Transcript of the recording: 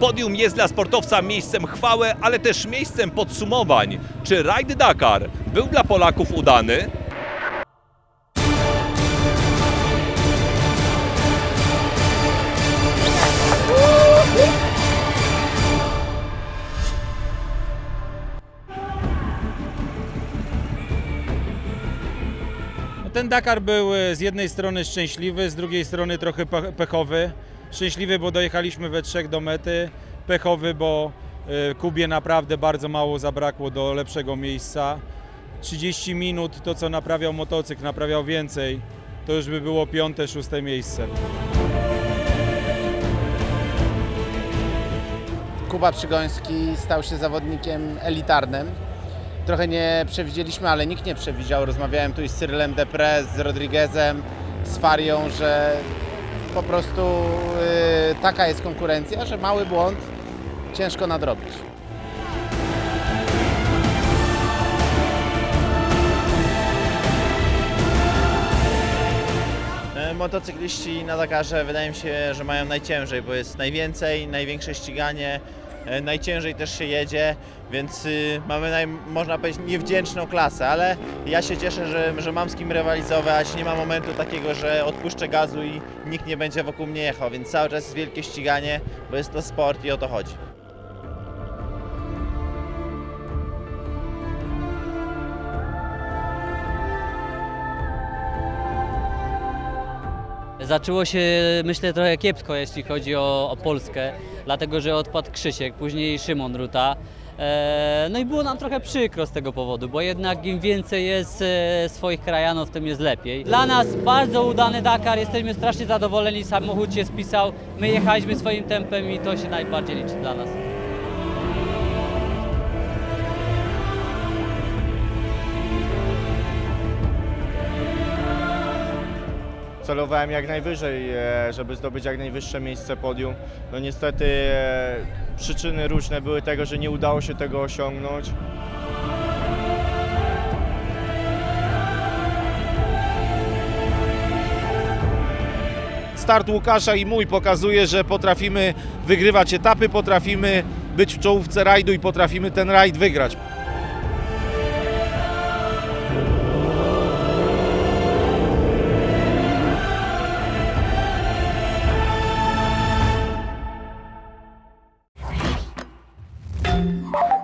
Podium jest dla sportowca miejscem chwały, ale też miejscem podsumowań. Czy rajd Dakar był dla Polaków udany? Ten Dakar był e, z jednej strony szczęśliwy, z drugiej strony trochę pe- pechowy. Szczęśliwy, bo dojechaliśmy we trzech do mety. Pechowy, bo e, Kubie naprawdę bardzo mało zabrakło do lepszego miejsca. 30 minut to co naprawiał motocykl, naprawiał więcej, to już by było piąte, szóste miejsce. Kuba Przygoński stał się zawodnikiem elitarnym. Trochę nie przewidzieliśmy, ale nikt nie przewidział. Rozmawiałem tu z Cyrylem Depre, z Rodriguezem, z Farią, że po prostu y, taka jest konkurencja, że mały błąd ciężko nadrobić. E, Motocykliści na Dakarze wydaje mi się, że mają najciężej, bo jest najwięcej, największe ściganie, najciężej też się jedzie, więc y, mamy, naj, można powiedzieć, niewdzięczną klasę, ale ja się cieszę, że, że mam z kim rywalizować, nie ma momentu takiego, że odpuszczę gazu i nikt nie będzie wokół mnie jechał, więc cały czas jest wielkie ściganie, bo jest to sport i o to chodzi. Zaczęło się, myślę, trochę kiepsko, jeśli chodzi o, o Polskę, dlatego że odpadł Krzysiek, później Szymon Ruta. E, No i było nam trochę przykro z tego powodu, bo jednak im więcej jest e, swoich krajanów, tym jest lepiej. Dla nas bardzo udany Dakar, jesteśmy strasznie zadowoleni, samochód się spisał, my jechaliśmy swoim tempem i to się najbardziej liczy dla nas. Celowałem jak najwyżej, e, żeby zdobyć jak najwyższe miejsce podium. No niestety e, przyczyny różne były tego, że nie udało się tego osiągnąć. Start Łukasza i mój pokazuje, że potrafimy wygrywać etapy, potrafimy być w czołówce rajdu i potrafimy ten rajd wygrać. Bye.